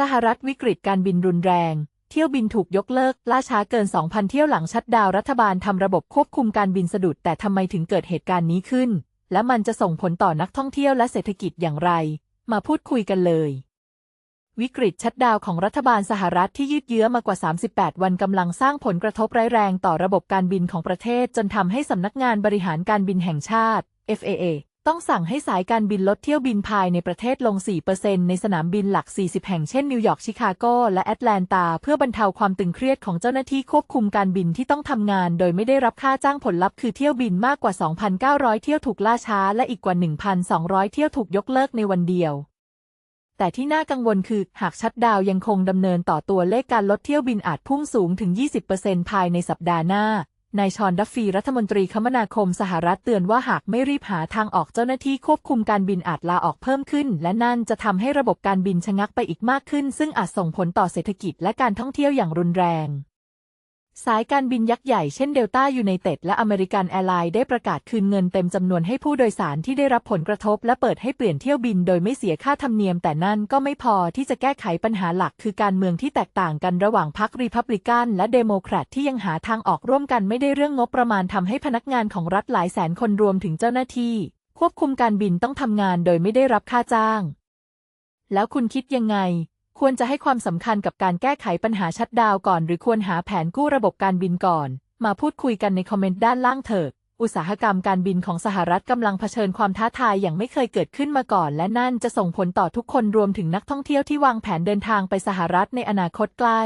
สหรัฐวิกฤตการบินรุนแรง เที่ยวบินถูกยกเลิก ล่าช้าเกิน 2,000 เที่ยวหลังชัดดาวรัฐบาลทำระบบควบคุมการบินสะดุด แต่ทำไมถึงเกิดเหตุการณ์นี้ขึ้น และมันจะส่งผลต่อนักท่องเที่ยวและเศรษฐกิจอย่างไร มาพูดคุยกันเลย วิกฤตชัดดาวของรัฐบาลสหรัฐที่ยืดเยื้อมากว่า 38 วันกำลังสร้างผลกระทบร้ายแรงต่อระบบการบินของประเทศ จนทำให้สำนักงานบริหารการบินแห่งชาติ FAA ต้องสั่งให้สายการบินลดเที่ยวบินภายในประเทศลง 4%ในสนามบินหลัก 40 แห่งเช่น นิวยอร์ก ชิคาโก และแอตแลนตา เพื่อบรรเทาความตึงเครียดของเจ้าหน้าที่ควบคุมการบินที่ต้องทำงาน โดยไม่ได้รับค่าจ้างผลลัพธ์คือเที่ยวบินมากกว่า 2,900 เที่ยวถูกล่าช้า และอีกกว่า 1,200 เที่ยวถูกยกเลิกในวันเดียว แต่ที่น่ากังวลคือ หากชัดดาวยังคงดำเนินต่อตัวเลขการลดเที่ยวบินอาจพุ่งสูงถึง 20%ภายในสัปดาห์หน้า นายชอนดัฟฟีรัฐมนตรีคมนาคมสหรัฐเตือนว่าหากไม่รีบหาทางออกเจ้าหน้าที่ควบคุมการบินอาจลาออกเพิ่มขึ้น และนั่นจะทำให้ระบบการบินชะงักไปอีกมากขึ้น ซึ่งอาจส่งผลต่อเศรษฐกิจและการท่องเที่ยวอย่างรุนแรง สายการบินยักษ์ใหญ่เช่นเดลต้ายูไนเต็ดและอเมริกันแอร์ไลน์ได้ประกาศคืนเงินเต็มจำนวนให้ผู้โดยสารที่ได้รับผลกระทบ และเปิดให้เปลี่ยนเที่ยวบินโดยไม่เสียค่าธรรมเนียมแต่นั่นก็ไม่พอที่จะแก้ไขปัญหาหลักคือการเมืองที่แตกต่างกันระหว่างพรรครีพับลิกันและเดโมแครตที่ยังหาทางออกร่วมกันไม่ได้เรื่องงบประมาณทำให้พนักงานของรัฐหลายแสนคนรวมถึงเจ้าหน้าที่ ควบคุมการบินต้องทำงานโดยไม่ได้รับค่าจ้าง แล้วคุณคิดยังไง ควรจะให้ความสำคัญกับการแก้ไขปัญหาชัดดาวก่อน หรือควรหาแผนกู้ระบบการบินก่อน มาพูดคุยกันในคอมเมนต์ด้านล่างเถอะ อุตสาหกรรมการบินของสหรัฐกำลังเผชิญความท้าทายอย่างไม่เคยเกิดขึ้นมาก่อน และนั่นจะส่งผลต่อทุกคนรวมถึงนักท่องเที่ยวที่วางแผนเดินทางไปสหรัฐในอนาคตใกล้